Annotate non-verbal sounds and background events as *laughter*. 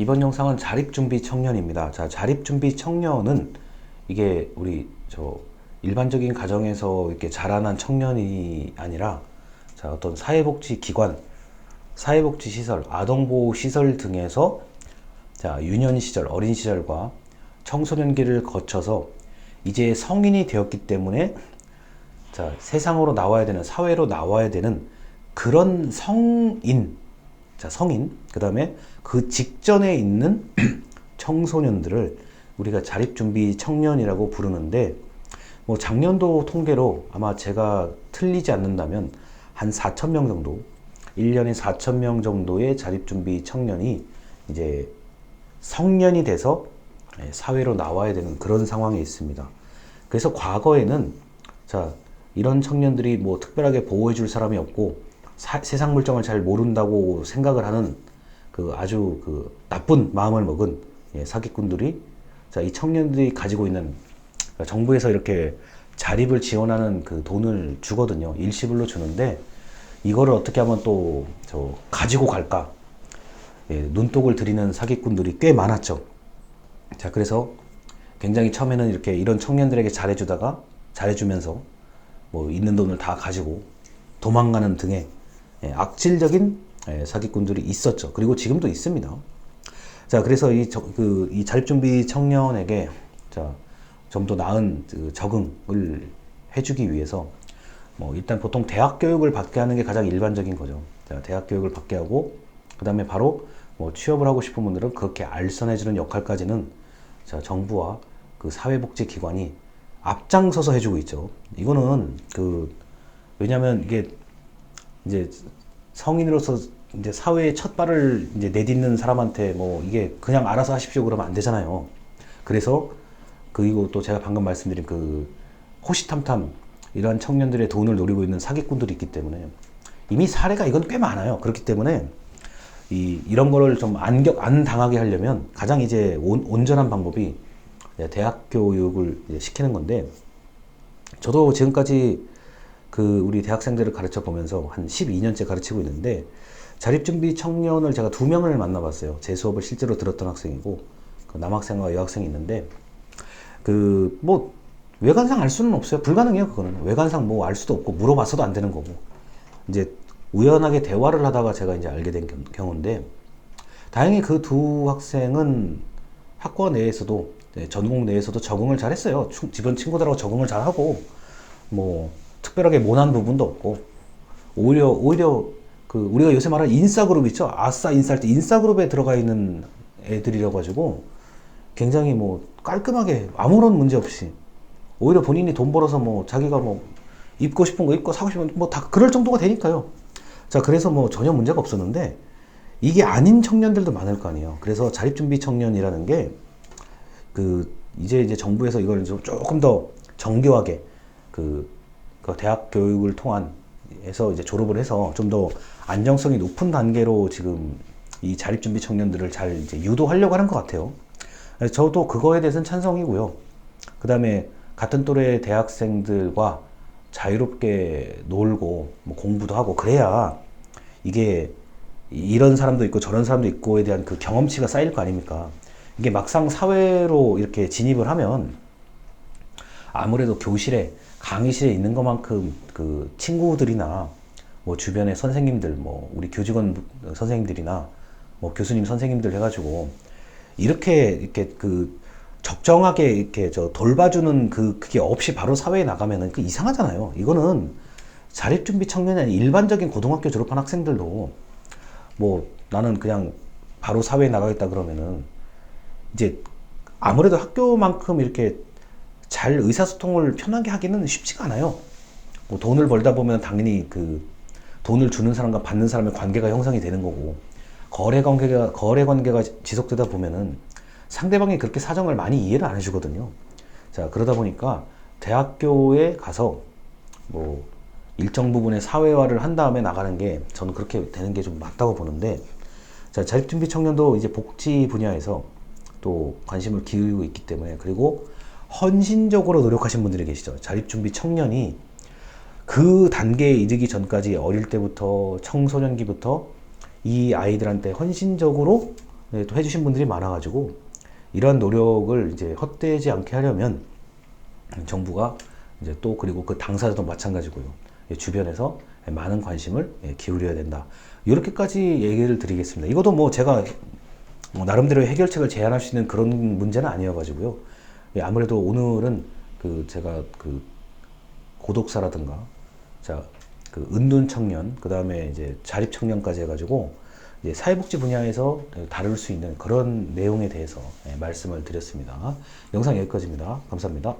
이번 영상은 자립준비 청년입니다. 자, 자립준비 청년은 이게 우리 저 일반적인 가정에서 이렇게 자라난 청년이 아니라 자, 어떤 사회복지 기관, 사회복지 시설, 아동보호 시설 등에서 자, 유년 시절, 어린 시절과 청소년기를 거쳐서 이제 성인이 되었기 때문에 자, 세상으로 나와야 되는, 사회로 나와야 되는 그런 성인, 자, 성인, 그 다음에 그 직전에 있는 *clears throat* 청소년들을 우리가 자립준비 청년이라고 부르는데, 뭐 작년도 통계로 아마 제가 틀리지 않는다면 한 4,000명 정도, 1년에 4,000명 정도의 자립준비 청년이 이제 성년이 돼서 예, 사회로 나와야 되는 그런 상황에 있습니다. 그래서 과거에는 자 이런 청년들이 뭐 특별하게 보호해 줄 사람이 없고 사- 세상 물정을 잘 모른다고 생각을 하는 그 아주 그 나쁜 마음을 먹은 예, 사기꾼들이 자 이 청년들이 가지고 있는 그러니까 정부에서 이렇게 자립을 지원하는 그 돈을 주거든요. 일시불로 주는데 이거를 어떻게 하면 또 저 가지고 갈까? 예, 눈독을 들이는 사기꾼들이 꽤 많았죠. 자, 그래서 굉장히 처음에는 이렇게 이런 청년들에게 잘해주다가 잘해주면서 뭐 있는 돈을 다 가지고 도망가는 등의 예, 악질적인 예, 사기꾼들이 있었죠. 그리고 지금도 있습니다. 자, 그래서 이, 저- 그, 이 자립준비 청년에게 자, 좀 더 나은 그 적응을 해주기 위해서 뭐 일단 보통 대학 교육을 받게 하는 게 가장 일반적인 거죠. 자, 대학 교육을 받게 하고 그 다음에 바로 뭐 취업을 하고 싶은 분들은 그렇게 알선해주는 역할까지는 자, 정부와 그 사회복지기관이 앞장서서 해주고 있죠. 이거는 그 왜냐하면 이게 이제 성인으로서 이제 사회에 첫 발을 이제 내딛는 사람한테 뭐 이게 그냥 알아서 하십시오 그러면 안 되잖아요. 그래서 그리고 또 제가 방금 말씀드린 그 호시탐탐 이러한 청년들의 돈을 노리고 있는 사기꾼들이 있기 때문에 이미 사례가 이건 꽤 많아요. 그렇기 때문에 이 이런 거를 좀안안 당하게 하려면 가장 이제 온, 온전한 방법이 대학 교육을 시키는 건데 저도 지금까지 그 우리 대학생들을 가르쳐 보면서 한 12년째 가르치고 있는데 자립준비 청년을 제가 두 명을 만나봤어요. 제 수업을 실제로 들었던 학생이고 그 남학생과 여학생이 있는데 그 뭐 외관상 알 수는 없어요. 불가능해요. 그거는 외관상 뭐 알 수도 없고 물어봤어도 안 되는 거고 이제 우연하게 대화를 하다가 제가 이제 알게 된 경- 경우인데 다행히 그 두 학생은 학과 내에서도 네, 전공 내에서도 적응을 잘했어요. 추- 주변 친구들하고 적응을 잘하고 뭐 특별하게 모난 부분도 없고 오히려 오히려 그 우리가 요새 말하는 인싸그룹 있죠. 아싸 인싸 때 인싸그룹에 들어가 있는 애들이라 가지고 굉장히 뭐 깔끔하게 아무런 문제 없이 오히려 본인이 돈 벌어서 뭐 자기가 뭐 입고 싶은 거 입고 사고 싶은 거뭐다 그럴 정도가 되니까요. 자 그래서 뭐 전혀 문제가 없었는데 이게 아닌 청년들도 많을 거 아니에요. 그래서 자립준비 청년이라는 게 그 이제 이제 정부에서 이걸 좀 조금 더 정교하게 그, 그 대학 교육을 통한 해서 이제 졸업을 해서 좀 더 안정성이 높은 단계로 지금 이 자립 준비 청년들을 잘 이제 유도하려고 하는 것 같아요. 저도 그거에 대해서는 찬성이고요. 그 다음에 같은 또래 대학생들과 자유롭게 놀고 뭐 공부도 하고 그래야 이게 이런 사람도 있고 저런 사람도 있고에 대한 그 경험치가 쌓일 거 아닙니까? 이게 막상 사회로 이렇게 진입을 하면 아무래도 교실에 강의실에 있는 것만큼 그 친구들이나 뭐 주변의 선생님들 뭐 우리 교직원 선생님들이나 뭐 교수님 선생님들 해가지고 이렇게 이렇게 그 적정하게 이렇게 저 돌봐주는 그 그게 없이 바로 사회에 나가면은 그 이상하잖아요. 이거는 자립준비 청년이 아닌 일반적인 고등학교 졸업한 학생들도 뭐 나는 그냥 바로 사회에 나가겠다 그러면은 이제 아무래도 학교만큼 이렇게 잘 의사소통을 편하게 하기는 쉽지가 않아요. 뭐 돈을 벌다 보면 당연히 그 돈을 주는 사람과 받는 사람의 관계가 형성이 되는 거고 거래 관계가 거래 관계가 지속되다 보면은 상대방이 그렇게 사정을 많이 이해를 안 해주거든요. 자 그러다 보니까 대학교에 가서 뭐 일정 부분의 사회화를 한 다음에 나가는 게 저는 그렇게 되는 게 좀 맞다고 보는데 자 자립준비 청년도 이제 복지 분야에서 또 관심을 기울이고 있기 때문에 그리고 헌신적으로 노력하신 분들이 계시죠. 자립준비 청년이 그 단계에 이르기 전까지 어릴 때부터 청소년기부터 이 아이들한테 헌신적으로 네, 또 해주신 분들이 많아가지고 이러한 노력을 이제 헛되지 않게 하려면 정부가 이제 또 그리고 그 당사자도 마찬가지고요. 예, 주변에서 많은 관심을 예, 기울여야 된다. 이렇게까지 얘기를 드리겠습니다. 이것도 뭐 제가 뭐 나름대로 해결책을 제안할 수 있는 그런 문제는 아니어가지고요. 예, 아무래도 오늘은 그 제가 그 고독사라든가 자그 은둔 청년 그 다음에 이제 자립 청년까지 해가지고 이제 사회복지 분야에서 다룰 수 있는 그런 내용에 대해서 예, 말씀을 드렸습니다. 영상 여기까지입니다. 감사합니다.